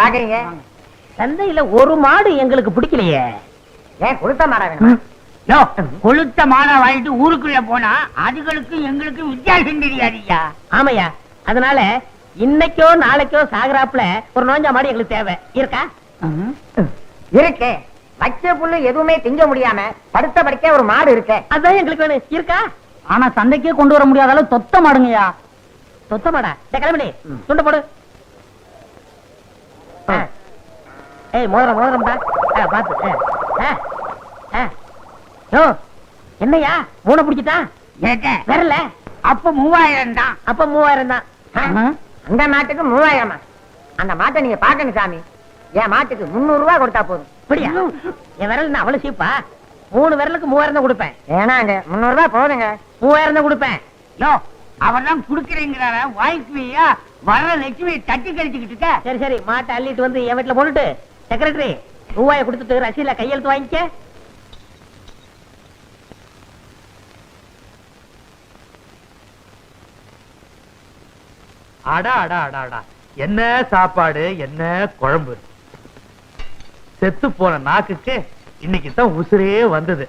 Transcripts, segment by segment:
பாக்குறீங்க சந்தையில ஒரு மாடு எங்களுக்கு பிடிக்கலையே. ஏன் கொடுத்த மாடா வேணும்? யோ, கொளுத்த மாலை வாங்கிட்டு ஊருக்குள்ள போனா அதுகளுக்கு எங்களுக்கு வித்தியாசம் தெரியாதுயா? ஆமையா அதனால இன்னைக்கோ நாளைக்கோ சாகுறாப்புல ஒரு நோஞ்சா மாடு எங்களுக்கு தேவை. இருக்கா? இருக்கே. வச்ச புல்லு எதுவுமே திங்க முடியாம படுத்த படுக்க ஒரு மாடு இருக்கே. அதான் எங்களுக்கு வேணும். இருக்கா? ஆனா சந்தைக்கே கொண்டு வர முடியாத அளவு தொத்த மாடுங்கய்யா. சொத்த மாடா? டேய், கிளம்பி துண்ட போடு. ஏய் மோதிரம் மோதிரம்டா ஆ, பாத்து. ஆ. ஆ. ஆ. யோ என்னய்யா? மூணை பிடிச்சிட்டா? வரல? அப்ப மூவாயிரம் தான். அப்ப மூவாயிரம் தான். அந்த மாட்டுக்கு மூவாயிரமா? அந்த மாட்டை நீங்க பாக்கணும் சாமி. என் மாட்டுக்கு முன்னூறு ரூபாய் கொடுத்தா போதும். அப்படியா என் விரல் என்ன அவ்வளவு சீப்பா? மூணு விரலுக்கு மூவாயிரம் தான் கொடுப்பேன். ஏன்னாங்க முன்னூறு ரூபாய் போதுங்க. மூவாயிரம் தான் கொடுப்பேன். யோ அவர் தான் குடுக்கறேங்கிறார? வாய்க்குவியா வர லட்சுமி தட்டி கழிச்சுக்கிட்டு இருக்க? சரி சரி மாட்டை அள்ளிட்டு வந்து என் வீட்டுல போட்டுட்டு. செக்ரட்டரி ரூபாயை கொடுத்துட்டு ரசீல கையெழுத்து வாங்கிக்க. அடா அடா அடா அடா. என்ன சாப்பாடு என்ன குழம்பு? செத்து போன நாக்குக்கு இன்னைக்கு தான் உசுரே வந்தது.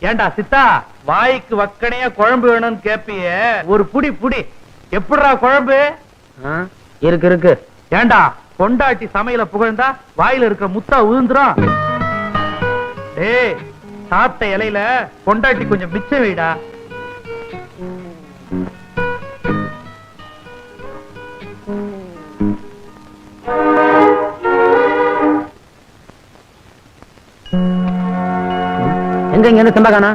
ஏண்டா சித்தா வாய்க்கு வக்கனையா குழம்பு வேணும்னு கேப்பியே? ஒரு புடி புடி. எப்படிடா குழம்பு? இருக்கு இருக்கு. ஏண்டா பொண்டாட்டி சமையல புகழ்ந்தா வாயில இருக்க முத்தா உழுந்துரும் டேய் சாப்பிட்ட இலையில பொண்டாட்டி கொஞ்சம் மிச்சம் வைடா. எங்க இங்க இருந்து செம்பகானா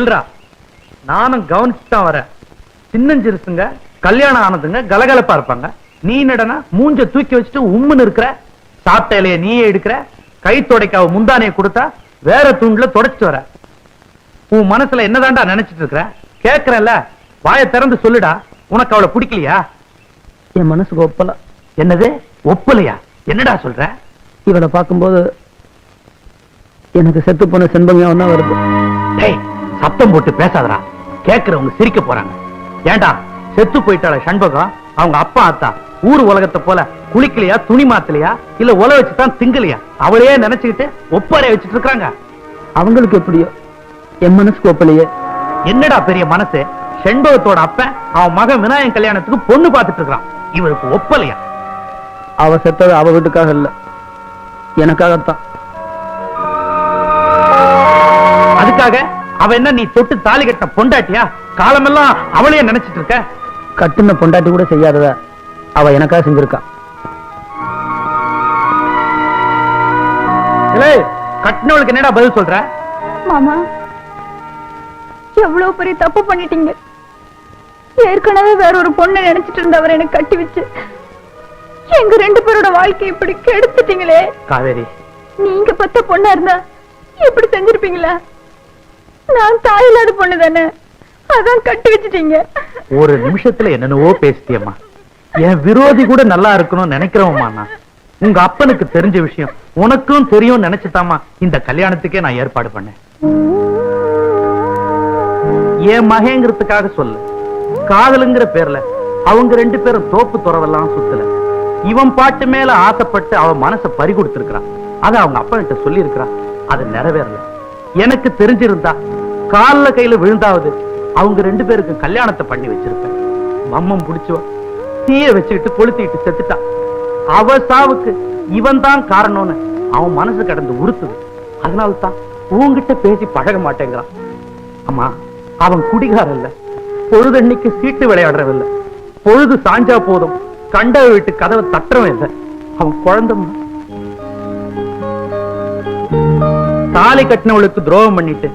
நில்றா. நானும் கவனிச்சு தான் வரேன். சின்னஞ்சிறுசுங்க கல்யாணம் ஆனதுங்க கலகலப்பா இருப்பாங்க. நீ நடனா மூஞ்ச தூக்கி வச்சுட்டு உம்முன்னு இருக்கிற சாப்பிட்ட இலைய நீயே எடுக்கிற கை துடைக்காவ முந்தானைய கொடுத்தா வேற தூண்ல தொடச்சிட்டு வர. உன் மனசுல என்னதான்டா நினைச்சிட்டு இருக்கிற? கேக்குறல்ல வாயை திறந்து சொல்லுடா. உனக்கு அவளை பிடிக்கலையா? என் மனசுக்கு ஒப்பல. என்னது? ஒப்பலையா? என்னடா சொல்ற? இவளை பார்க்கும்போது எனக்கு செத்து போன செண்பகம் தான் வருது. சத்தம் போட்டு பேசாதடா. கேக்குறவங்க சிரிக்க போறாங்க. ஏண்டா செத்து போயிட்டாள சண்பகம்? அவங்க அப்பா அத்தா ஊர் உலகத்தை போல குளிக்கலையா துணி மாத்தலையா இல்ல உல வச்சுதான் திங்கலையா? அவளையே நினைச்சுக்கிட்டு ஒப்பாரை வச்சுட்டு இருக்காங்க. அவங்களுக்கு எப்படியோ? என் மனசுக்கு ஒப்பலையே. என்னடா பெரிய மனசு? செண்பகத்தோட அப்பன் அவன் மகன் விநாயகன் கல்யாணத்துக்கு பொண்ணு பார்த்துட்டு இருக்கான் இவருக்கு ஒப்பலையா? அவ செத்தது அவ வீட்டுக்காக இல்ல. எனக்காகத்தான். அதுக்காக? அவ என்ன நீ தொட்டு தாலி கட்டின பொண்டாட்டியா? காலமெல்லாம் அவளையே நினைச்சிட்டு இருக்க. கட்டுன பொண்டாட்டி கூட செய்யாதத அவ எனக்காக செஞ்சிருக்கா. கட்டினவளுக்கு என்னடா பதில் சொல்ற? மாமா எவ்வளவு பெரிய தப்பு பண்ணிட்டீங்க. ஏற்கனவே வேற ஒரு பொண்ணை நினைச்சிட்டு இருந்தவர் எனக்கு கட்டி வச்சு எங்க ரெண்டு பேரோட வாழ்க்கை இப்படி கெடுத்துட்டீங்களே. காவேரி. நீங்க பத்த பொண்ணா இருந்தா இப்படி செஞ்சிருப்பீங்களா? நான் தாயில்லாத பொண்ணு தானே அதான் கட்டி வச்சிட்டீங்க. ஒரு நிமிஷத்துல என்னென்னவோ பேசிட்டியம்மா. என் விரோதி கூட நல்லா இருக்கணும்னு நினைக்கிறவம்மா நான். உங்க அப்பனுக்கு தெரிஞ்ச விஷயம் உனக்கும் தெரியும் நினைச்சுட்டாமா இந்த கல்யாணத்துக்கே நான் ஏற்பாடு பண்ணேன். என் மகங்கிறதுக்காக சொல்ல. காதலுங்கிற பேர்ல அவங்க ரெண்டு பேரும் தோப்பு துறவெல்லாம் சுத்தல. இவன் பாட்டு மேல ஆசைப்பட்டு அவன் மனசை பறி கொடுத்திருக்கிறான். அதை அவங்க அப்பா கிட்ட சொல்லி இருக்கிறான் அது நிறைவேறல. எனக்கு தெரிஞ்சிருந்தா கால்ல கையில விழுந்தாவது அவங்க ரெண்டு பேருக்கும் கல்யாணத்தை பண்ணி வச்சிருப்பேன். மம்மம் புடிச்சுவா தீய வச்சுக்கிட்டு கொளுத்திட்டு செத்துட்டான் அவ சாவுக்கு இவன் தான் காரணம்னு அவன் மனசு கடந்து உறுத்துது. அதனால தான் உங்ககிட்ட பேசி பழக மாட்டேங்கிறான். அம்மா அவன் குடிகார இல்ல பொழுதன்னைக்கு சீட்டு விளையாடுறவன் இல்ல பொழுது சாஞ்சா போதும். கண்ட வீட்டு கதவை தட்டுறவன் இல்ல. அவன் குழந்தை தாலி கட்டினவளுக்கு துரோகம் பண்ணிட்டு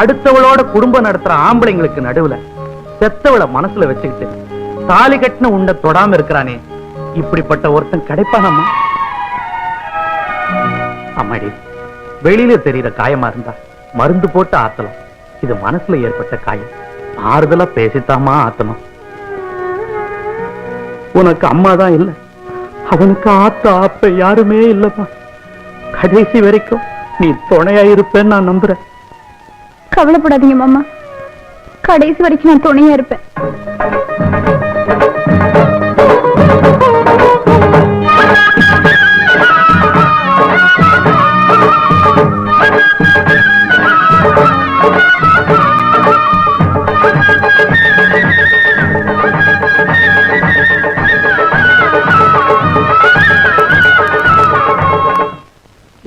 அடுத்தவளோட குடும்பம் நடத்துற ஆம்பளைங்களுக்கு நடுவுல செத்தவளை மனசுல வச்சுக்கிட்டு தாலி கட்டின உண்ட தொடாம இருக்கிறானே. இப்படிப்பட்ட ஒருத்தன் கிடைப்பானம்மா? அம்மாடி வெளியில தெரியற காயமா இருந்தா மருந்து போட்டு ஆத்தலாம். இது மனசுல ஏற்பட்ட காயம். ஆறுதலா பேசித்தாமா ஆத்தணும் உனக்கு அம்மா தான் இல்ல. அவனுக்கு ஆத்த ஆப்ப யாருமே இல்லப்பா கடைசி வரைக்கும் நீ துணையா இருப்பேன்னு நான் நம்புறேன். கவலைப்படாதீங்க மாமா. கடைசி வரைக்கும் நான் துணையா இருப்பேன்.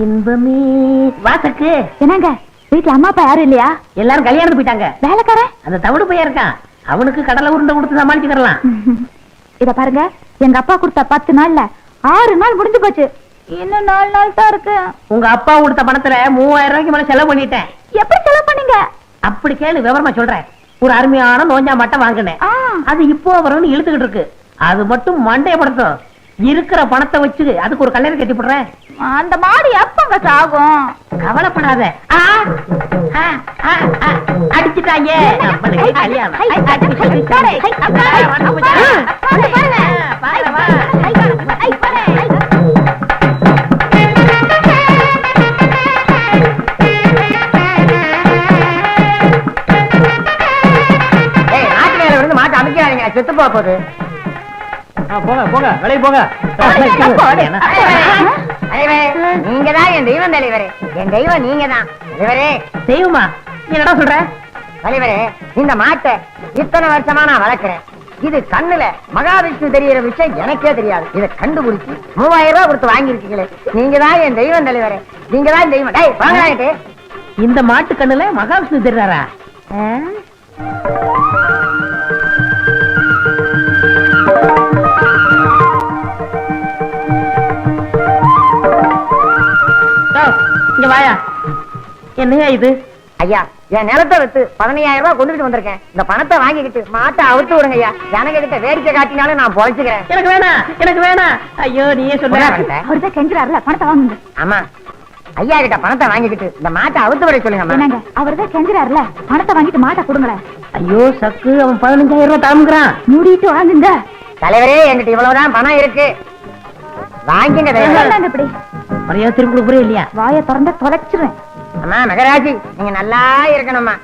இன்பமே. வாசக்கு என்னங்க? வீட்டுல அம்மா அப்பா யாரும் இல்லையா? எல்லாரும் கல்யாணத்துக்கு போயிட்டாங்க. வேலைக்காரன்? அந்த தவிடு பையன் இருக்கான். அவனுக்கு கடலை உருண்டை கொடுத்து சமாளிச்சுக்கலாம் இத பாருங்க எங்க அப்பா கொடுத்த பத்து நாள்ல ஆறு நாள் முடிஞ்சு போச்சு. இன்னும் நாலு நாள் தான் இருக்கு. உங்க அப்பா கொடுத்த பணத்துல மூவாயிரம் ரூபாய்க்கு மேல செலவு பண்ணிட்டேன். எப்படி செலவு பண்ணீங்க? அப்படி கேளு விவரமா சொல்றேன். ஒரு அருமையான நோஞ்சா மட்டும் வாங்கினேன். அது இப்போ வரும்னு இழுத்துக்கிட்டு இருக்கு. அது மட்டும் மண்டையப்படுத்தும் இருக்கிற பணத்தை வச்சு அதுக்கு ஒரு கல்யாணம் கட்டி போடுறேன் அந்த மாடு எப்பங்க சாகும் கவலைப்படாத அடிச்சிட்டாங்க மாட்டை அமைக்காதீங்க செத்து போக போகுது போங்க போங்க வெளியே போங்க. நீங்க தான் என் தெய்வம் தலைவரே. என் தெய்வம் நீங்க தான் தலைவரே. தெய்வமா? என்னடா சொல்ற? தலைவரே இந்த மாட்டை இத்தனை வருஷமா நான் வளர்க்கிறேன். இது கண்ணுல மகாவிஷ்ணு தெரியற விஷயம் எனக்கே தெரியாது. இதை கண்டுபிடிச்சு மூவாயிரம் ரூபாய் கொடுத்து வாங்கியிருக்கீங்களே. நீங்க தான் என் தெய்வம் தலைவரே. நீங்க தான் தெய்வம். டேய் வாங்கலாயிட்டு இந்த மாட்டு கண்ணுல மகாவிஷ்ணு தெரிறாரா? இங்க வாயா. என்னையா இது? ஐயா என் நிலத்தை வித்து பதினையாயிரம் ரூபாய் கொண்டுட்டு வந்திருக்கேன். இந்த பணத்தை வாங்கிக்கிட்டு மாட்டை அவுத்து விடுங்க ஐயா. ஜனங்க கிட்ட வேடிக்கை காட்டினாலும் நான் பொழைச்சுக்கிறேன். எனக்கு வேணாம் எனக்கு வேணாம் ஐயோ நீயே சொல்ல? அவர்தான் கெஞ்சுறாருல பணத்தை வாங்குங்க. ஆமா ஐயா கிட்ட பணத்தை வாங்கிக்கிட்டு இந்த மாட்டை அவுத்து விட சொல்லுங்க என்னங்க அவர்தான் கெஞ்சுறாருல பணத்தை வாங்கிட்டு மாட்டை கொடுங்களேன். ஐயோ சக்கு அவன் பதினஞ்சாயிரம் ரூபாய் தாமுங்கிறான் மூடிட்டு வாங்குங்க. தலைவரே என்கிட்ட இவ்வளவுதான் பணம் இருக்கு. வாங்கிங்க இப்படி? மரியாதை திரும்ப கொடுக்குறே இல்லையா? வாயை திறந்த தொலைச்சிருவேன். அம்மா மகராஜி நீங்க நல்லா இருக்கணும்மா.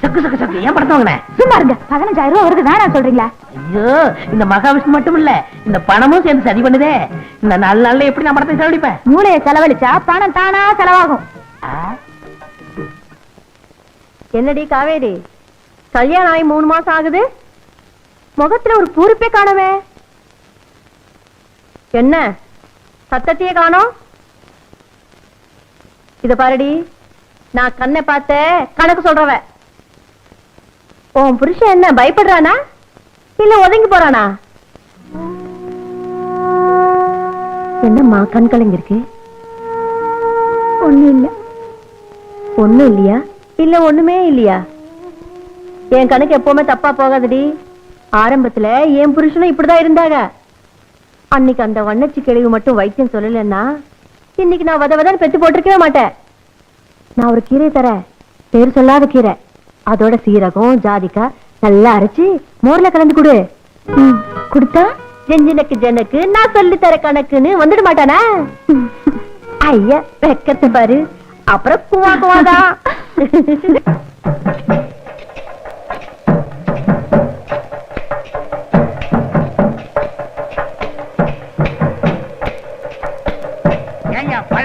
சக்கு சக்கு சக்கு. ஏன் படத்தை வாங்கினேன் சும்மா இருங்க. பதினஞ்சாயிரம் ரூபாய் வருது வேணாம் சொல்றீங்களா? ஐயோ இந்த மகாவிஷ்ணு மட்டும் இல்ல இந்த பணமும் சேர்ந்து சதி பண்ணுதே. இந்த நாலு நாள்ல எப்படி நான் படத்தை செலவழிப்பேன்? மூளையை செலவழிச்சா பணம் தானா செலவாகும். என்னடி காவேரி? கல்யாணம் ஆகி மூணு மாசம் ஆகுது? முகத்துல ஒரு பூரிப்பே காணவே என்ன? சத்தத்தையே காணோம்? இத பாருடி. நான் கண்ணை பார்த்த கணக்கு சொல்றவ. உன் புருஷன் என்ன பயப்படுறானா? இல்ல ஒதுங்கி போறானா? என்னம்மா கண் கலங்கிருக்கு ஒண்ணு இல்ல. ஒண்ணும் இல்லையா? இல்ல ஒண்ணுமே இல்லையா? என் கணக்கு எப்பவுமே தப்பா போகாதடி. ஆரம்பத்துல என் புருஷனும் இப்படிதான் இருந்தாங்க. அன்னைக்கு அந்த வண்ணச்சி கிழவி மட்டும் வைத்தியம் சொல்லலைன்னா இன்னைக்கு நான் வத வதன்னு பெத்து போட்டிருக்கவே மாட்டேன். நான் ஒரு கீரை தரேன். பேர் சொல்லாத கீரை. அதோட சீரகம் ஜாதிக்காய் நல்லா அரைச்சு மோர்ல கலந்து கொடு. கொடுத்தா ஜெஞ்சினக்கு ஜனக்கு நான் சொல்லி தர கணக்குன்னு வந்துட மாட்டானா? ஐயா வெக்கத்தை பாரு. அப்புறம் குவா குவாதான்.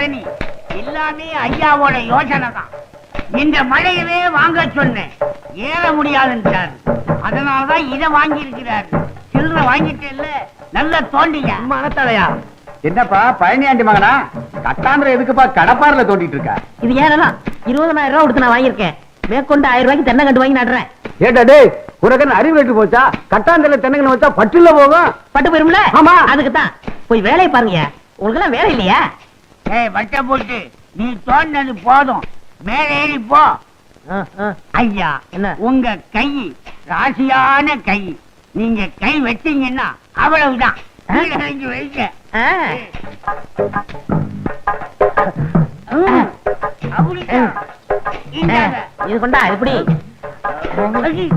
பழனி எல்லாமே ஐயாவோட யோசனை தான் இந்த மழையவே வாங்க சொன்னேன். ஏற முடியாதுன்றாரு. அதனாலதான் இதை வாங்கி இருக்கிறாரு சில்லற வாங்கிட்டேல்ல நல்ல தோண்டிங்க. மனத்தலையா என்னப்பா பழனியாண்டி மகனா? கட்டாந்திர எதுக்குப்பா கடப்பாரில தோண்டிட்டு இருக்க? இது ஏறலாம் இருபதனாயிரம் ரூபாய் கொடுத்து நான் வாங்கியிருக்கேன். மேற்கொண்டு ஆயிரம் ரூபாய்க்கு தென்னை கண்டு வாங்கி நடுறேன். ஏட்டா டேய் உனக்கு அறிவு கட்டு போச்சா? கட்டாந்திர தென்னங்கன்னு வச்சா பட்டுல போகும். பட்டு போயிரும்ல? ஆமா. அதுக்கு தான் போய் வேலையை பாருங்க. உங்களுக்கு எல்லாம் வேலை இல்லையா? ஏய் வட்ட போட்டு. நீ தோண்டினது போதும். மேல ஏறி போ. ஐயா என்ன? உங்க கை ராசியான கை. நீங்க கை வச்சீங்கன்னா அவ்வளவுதான். இந்தாங்க. இது கொண்டா இப்படி ஐய்.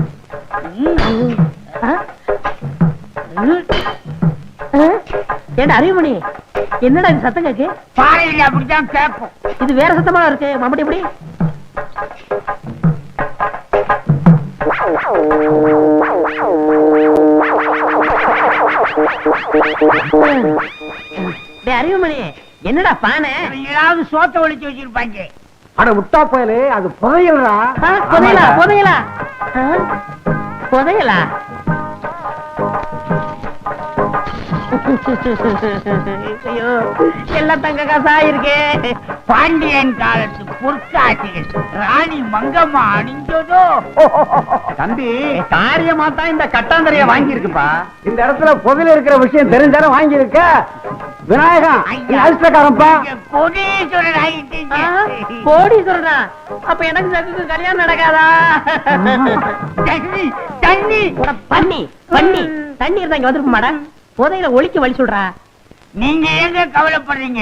ஏண்டா அறிவுமணி? என்னடா இது சத்தம் கேக்கு பாறையில் அப்படித்தான் கேட்கும் இது வேற சத்தமா இருக்கு? மம்பட்டி எப்படி? அறிவுமணி என்னடா பானை? ஏதாவது சோத்த ஒழிச்சு வச்சிருப்பாங்க. அட முட்டா போயலே அது புதையலா புதையலா. ஆ? புதையலா? ஐயோ எல்லாம் தங்க காசா இருக்கே. பாண்டியன் காலத்து பொற்காட்சிகள் ராணி மங்கம்மா அணிஞ்சதோ? தம்பி காரியமா தான் இந்த கட்டாந்தரைய வாங்கி இருக்குப்பா இந்த இடத்துல புதையல் இருக்கிற விஷயம் தெரிஞ்சாலும் வாங்கியிருக்க. விநாயகா நீ அதிர்ஷ்டக்காரன்பா நீங்க கோடீஸ்வரர் ஆயிட்டீங்க. அப்ப எனக்கு கல்யாணம் நடக்காதா? தண்ணி தண்ணி பண்ணி பண்ணி தண்ணி இருந்தா இங்க வந்துருக்க மாடா புதையில ஒழிக்க வழி சொல்றா. நீங்க எங்க கவலைப்படுறீங்க?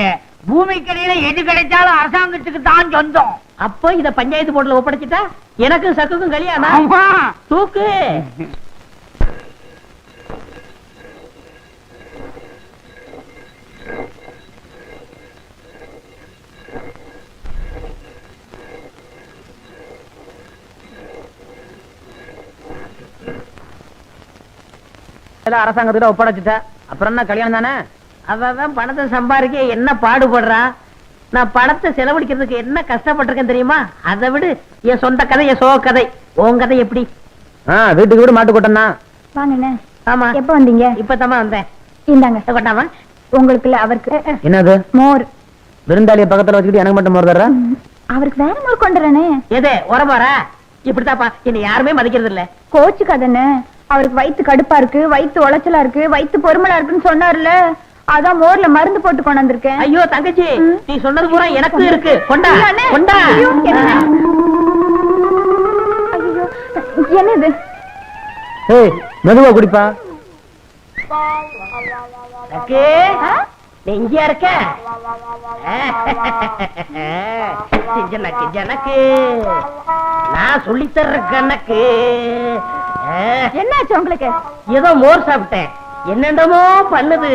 பூமிக்கடியில எது கிடைச்சாலும் அரசாங்கத்துக்கு தான் சொந்தம். அப்போ இத பஞ்சாயத்து போர்டுல ஒப்படைச்சிட்டா? எனக்கும் சக்குக்கும் கல்யாணம். தூக்கு. எல்லாம் அரசாங்கத்திட்ட ஒப்படைச்சிட்ட. அப்புறம் என்ன கல்யாணம் தானே? அவன் பணத்தை சம்பாதிக்க என்ன பாடுபடுறா? நான் பணத்தை செலவழிக்கிறதுக்கு என்ன கஷ்டப்பட்டிருக்கேன் தெரியுமா? அதை விடு. என் சொந்த கதை என் சோ கதை. உன் கதை எப்படி? வீட்டுக்கு வீடு மாட்டு கூட்டம் தான் வாங்கண்ணே ஆமா. எப்ப வந்தீங்க? இப்பதாம்மா வந்தேன். இந்தாங்க. கொட்டாமா? உங்களுக்கு இல்ல அவருக்கு. என்னது? மோர். விருந்தாளிய பக்கத்துல வச்சுக்கிட்டு எனக்கு மட்டும் போறதா ம், அவருக்கு வேற மோர் கொண்டுறனே எது உரமாறா? இப்படித்தாப்பா என்னை யாருமே மதிக்கிறது இல்ல கோச்சுக்காதண்ணே. அவருக்கு வயித்து கடுப்பா இருக்கு வயித்து உளைச்சலா இருக்கு வயித்து பொறுமலா இருக்குன்னு சொன்னார்ல அதான் மோர்ல மருந்து போட்டு கொண்டு வந்திருக்கேன். ஐயோ தங்கச்சி. நீ சொன்னது பூரா எனக்கும் இருக்கு. கொண்டா இல்ல, அண்ணே. கொண்டா. ஐயோ, என்ன? ஐயோ, என்னது? ஏய் மெதுவா குடிப்பா. எனக்கு நீ இங்கேயா இருக்க? ஜனக்கு ஜனக்கு நான் சொல்லி தர்ற கணக்கு. என்னாச்சு உங்களுக்கு? ஏதோ மோர் சாப்பிட்டேன். என்னென்னமோ பண்ணுது.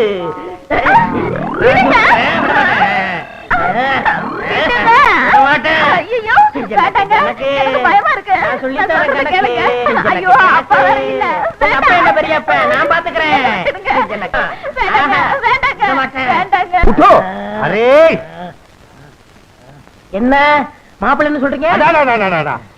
நான் பாத்துக்கிறேன். அரே. என்ன? மாப்பிள்ளைன்னு சொல்றீங்க.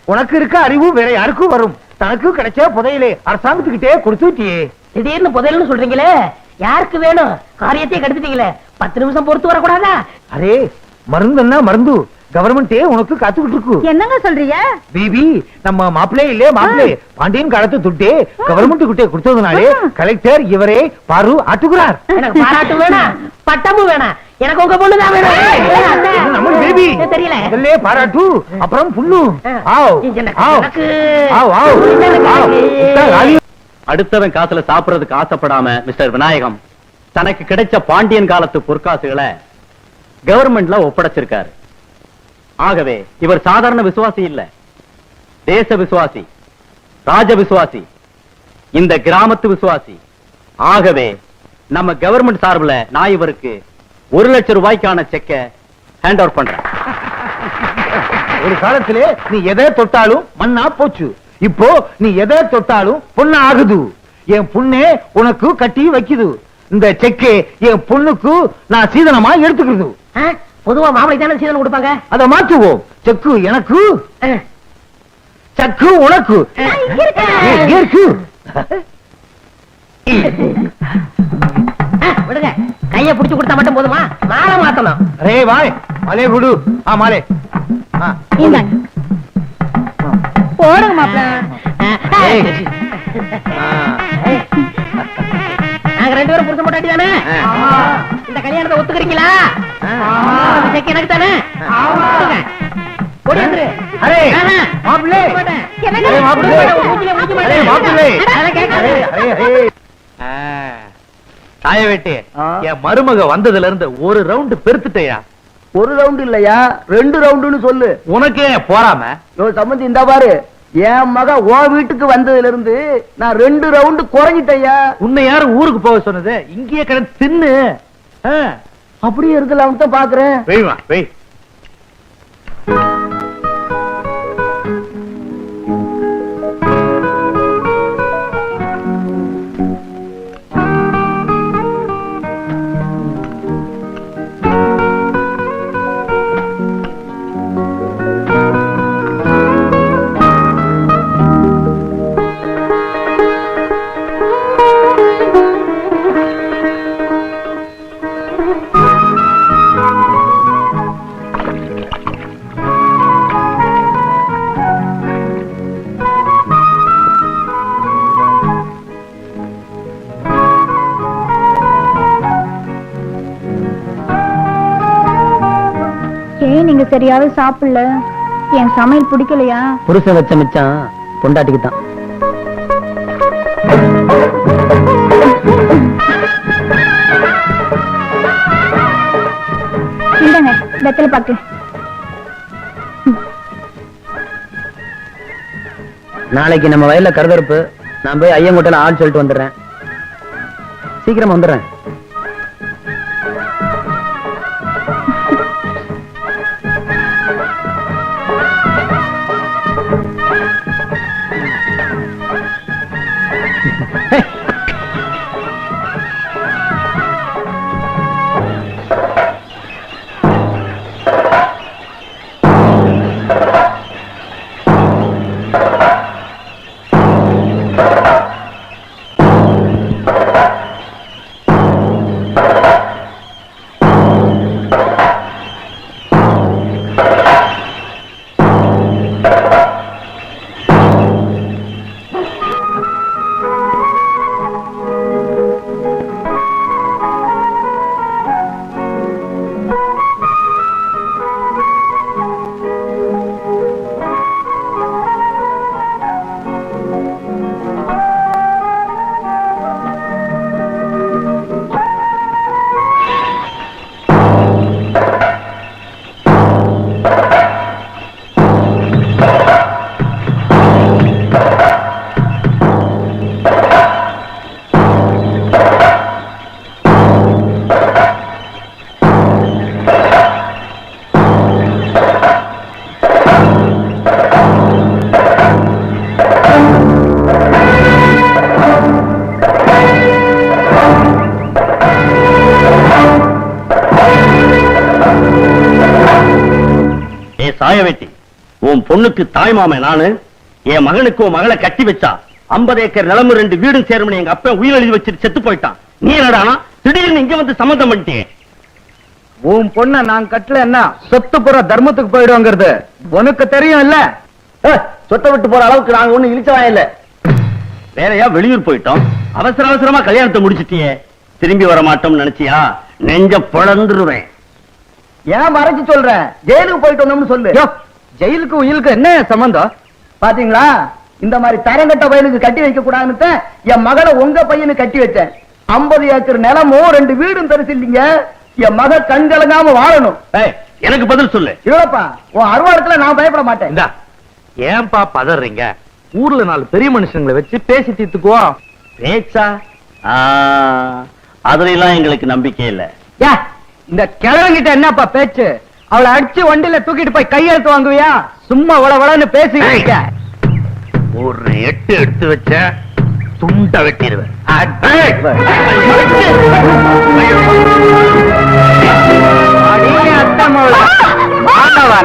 உனக்கு இருக்க அறிவு வேற யாருக்கும் வரும்? தனக்கு கிடைச்ச புதையிலே. அரசாங்கத்துக்கிட்டே கொடுத்துட்டியே. திடீர்னு புதையல்னு சொல்றீங்களே? யாருக்கு வேணும்? காரியத்தையே கெடுத்துட்டீங்களே. பத்து நிமிஷம் பொறுத்து வரக்கூடாதா? அரே மருந்துன்னா மருந்து. கவர்மெண்டே உனக்கு காத்துக்கிட்டு இருக்கு. என்னங்க சொல்றீங்க? பேபி நம்ம மாப்பிளே இல்லே மாப்பிளே பாண்டியன் காலத்து துட்டே கவர்மெண்ட் கிட்டே கொடுத்ததுனாலே கலெக்டர் இவரே பாரு ஆட்டுகிறார் எனக்கு பாராட்டு வேணாம் பட்டமும் வேணாம். எனக்கு உங்க பொண்ணுதான் வேணும். அண்ணே. இது நம்ம பேபி. எனக்கு தெரியல. முதல்ல பாராட்டு அப்புறம் புண்ணு. ஆவ். ஆவ். எனக்கு- ஆவ். அடுத்தவன் காசுல சாப்பிடறதுக்கு ஆசைப்படாம மிஸ்டர் விநாயகம் தனக்கு கிடைச்ச பாண்டியன் காலத்து பொற்காசுகளை கவர்மெண்ட்ல ஒப்படைச்சிருக்காரு. ஆகவே இவர் சாதாரண விசுவாசி இல்ல. தேச விசுவாசி ராஜ விசுவாசி இந்த கிராமத்து விசுவாசி. ஆகவே நம்ம கவர்மெண்ட் சார்பில் நான் இவருக்கு ஒரு லட்சம் ரூபாய்க்கான செக்க ஹேண்ட் அவுட் பண்றேன். ஒரு காலத்திலே நீ எதை தொட்டாலும் மண்ணா போச்சு. இப்போ நீ எதை தொட்டாலும் பொண்ணு ஆகுது. என் புண்ணே உனக்கு கட்டி வைக்குது. இந்த செக்கே என் பொண்ணுக்கு நான் சீதனமா எடுத்துக்கிறது. பொதுவா மாப்பிளை தானே சீதனம் கொடுப்பாங்க? அதை மாற்றுவோம். செக்கு எனக்கு. சக்கு உனக்கு. இருக்கு. விடுங்க. கைய புடிச்சு கொடுத்தா மட்டும் போதுமா? மாலை மாத்தணும். அரே வாய் மாலே விடு. ஆ மாலே. போடுங்க மாப்பிள்ள. நாங்க ரெண்டு பேரும் புருஷன் போட்டாட்டி தானே. இந்த கல்யாணத்தை ஒத்துக்கிறீங்களா? எனக்கு தானே. அரே. மாப்பிள்ளை. தாய வேட்டி என் மருமக வந்ததுல இருந்து ஒரு ரவுண்ட் பெருத்துட்டயா? ஒரு ரவுண்டு இல்லையா? ரெண்டு ரவுண்டுன்னு சொல்லு. உனக்கே போறாம? யோ சம்மந்தி இந்த பாரு. என் மக ஓ வீட்டுக்கு வந்ததுல இருந்து நான் ரெண்டு ரவுண்டு குறைஞ்சிட்டய்யா உன்னை யாரு ஊருக்கு போக சொன்னது? இங்கேயே கிடந்து தின்னு. அப்படியே இருக்கலாம் தான் பாக்குறேன் நீங்க சரியாவே சாப்பிடல. என் சமையல் பிடிக்கலையா? புருஷன் வச்ச மிச்சம் பொண்டாட்டிக்கு தான். இல்லங்க வெத்தலை பாக்கு. நாளைக்கு நம்ம வயல்ல கருதறுப்பு நான் போய் ஐயங்கோட்டையில ஆள் சொல்லிட்டு வந்துடுறேன். சீக்கிரமா வந்துடுறேன். பொண்ணுக்கு தாய் மாமன் நானு என் மகனுக்கு உன் மகளை கட்டி வச்சா 50 ஏக்கர் நிலமும் ரெண்டு வீடும் சேரும்னு எங்க அப்பன் உயிர் எழுதி வச்சுட்டு செத்து போயிட்டான். நீ என்னடானா திடீர்னு இங்க வந்து சம்மந்தம் பண்ணிட்டேன் உன் பொண்ண நான் கட்டல என்ன சொத்து புற தர்மத்துக்கு போயிடுவாங்கிறது. உனக்கு தெரியும் இல்ல சொத்தை விட்டு போற அளவுக்கு நாங்க ஒண்ணு இழிச்சவா இல்ல. வேறையா வெளியூர் போயிட்டோம். அவசர அவசரமா கல்யாணத்தை முடிச்சிட்டியே. திரும்பி வர மாட்டோம்னு நினைச்சியா? நெஞ்ச பொழந்துருவேன் ஏன் மறைச்சு சொல்றேன் ஜெயிலுக்கு போயிட்டு வந்தோம்னு சொல்லு. ஜெயிலுக்கு உயிலுக்கு என்ன சம்பந்தம்? பாத்தீங்களா? இந்த மாதிரி தரங்கட்ட பையனுக்கு கட்டி வைக்க கூடாதுன்னு என் மகளை உங்க பையனு கட்டி வச்சேன். 50 ஏக்கர் நிலமும் ரெண்டு வீடும் பெருசு இல்லைங்க என் மக கண் கலங்காம வாழணும் எனக்கு பதில் சொல்லு. இல்லப்பா உன் அருவாளத்துல நான் பயப்பட மாட்டேன். ஏன்பா பதறீங்க? ஊர்ல நாலு பெரிய மனுஷங்களை வச்சு பேசி தீர்த்துக்குவோம் பேச்சா? ஆ, அதுல எல்லாம் எங்களுக்கு நம்பிக்கை இல்ல. இந்த கிழவங்கிட்ட என்னப்பா பேச்சு? அவளை அடிச்சு வண்டியில தூக்கிட்டு போய் கையெழுத்து வாங்குவியா? சும்மா பேசிக்கிட்டு இருக்க. ஒரு எட்டு எடுத்து வச்ச துண்ட வெட்டிடுவேன்.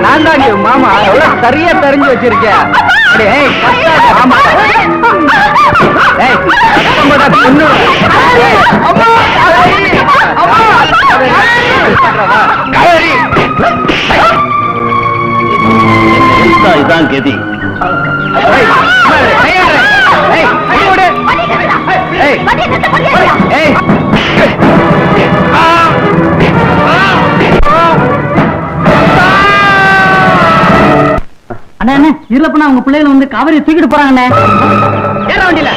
நான் தான் மாமா. எவ்வளவு சரியா தெரிஞ்சு வச்சிருக்கேன் மாமா. ஏய், இதான் கதி. அண்ணா இருளப்பண்ணா உங்க பிள்ளைகள் வந்து காவிரி தூக்கிட்டு போறாங்கண்ணே. ஏற வண்டியில.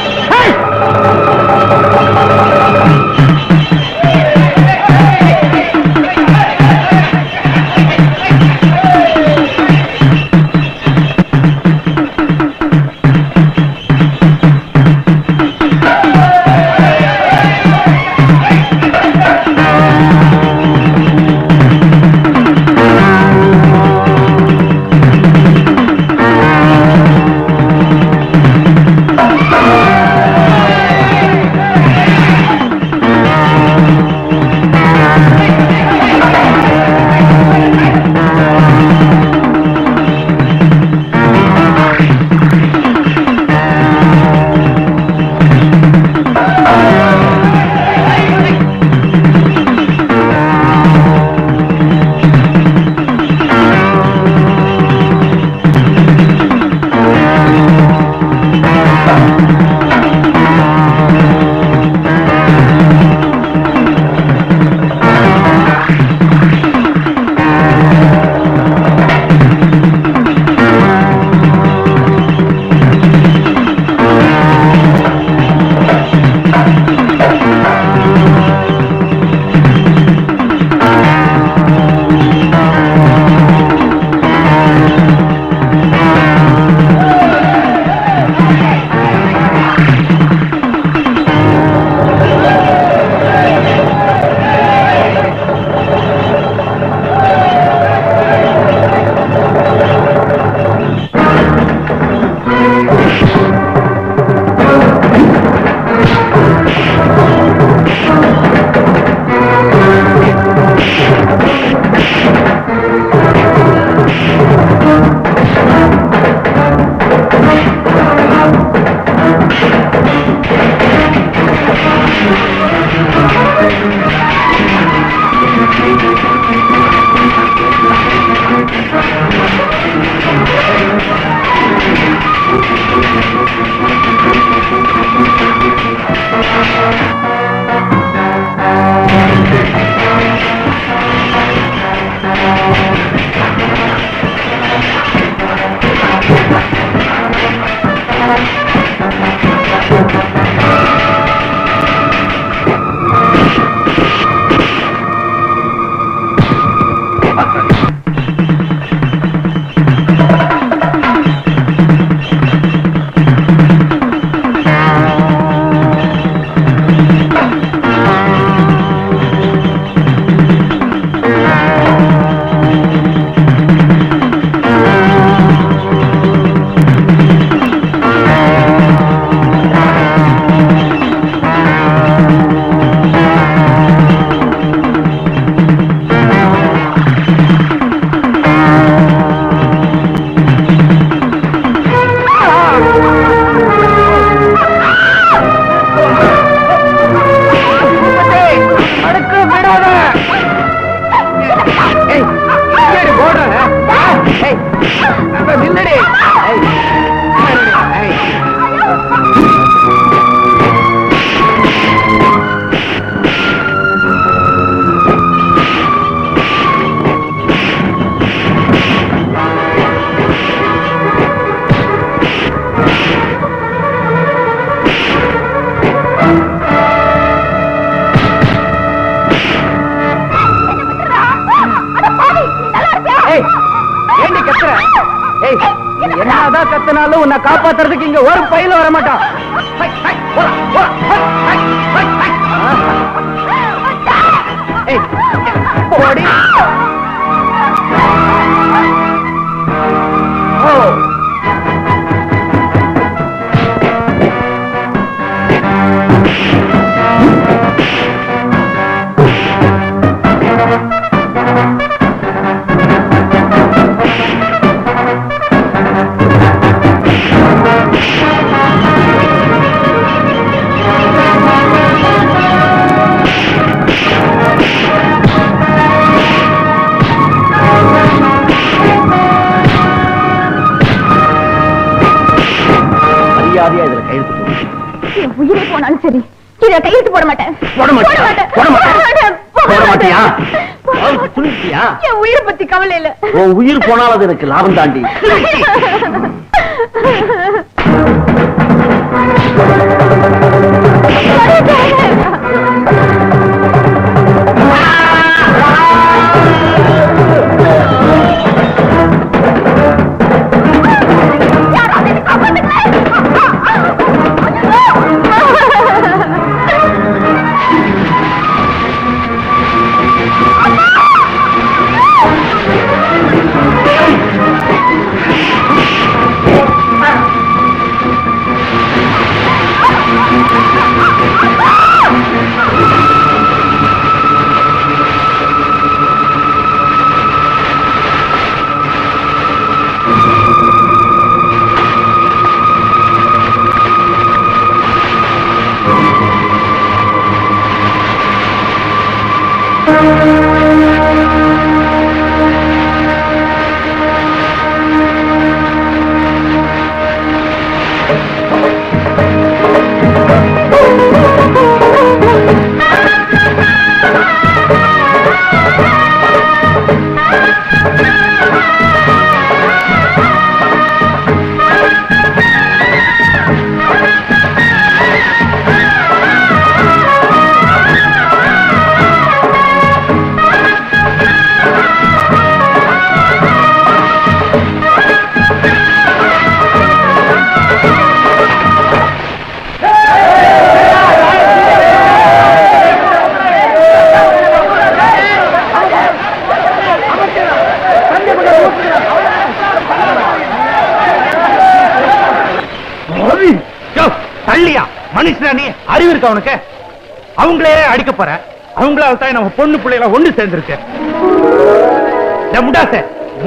ஏய். கத்தினாலும் உன்னை காப்பாத்துறதுக்கு இங்க ஒரு பையில வர மாட்டான் கையெழுத்து உயிரே போனாலும் சரி இதை கையெழுத்து போட மாட்டேன் போட மாட்டியா? போட மாட்டியா? போட மாட்டியா? மாட்டேன். துணிச்சியா? என் உயிரை பத்தி கவலை இல்ல உன் உயிர் போனாலும் அது எனக்கு லாபம் தாண்டி அறிவு இருக்கு அவனுக்கு அவங்களே அடிக்க போற. அவங்களால தான் நம்ம பொண்ணு பிள்ளைகளை ஒண்ணு சேர்ந்திருக்கு. முடாச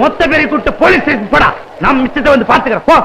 மொத்த பேரை கூட்டு போலீஸ் ஸ்டேஷன் போடா. நான் மிச்சத்தை வந்து பாத்துக்கிறேன் போ.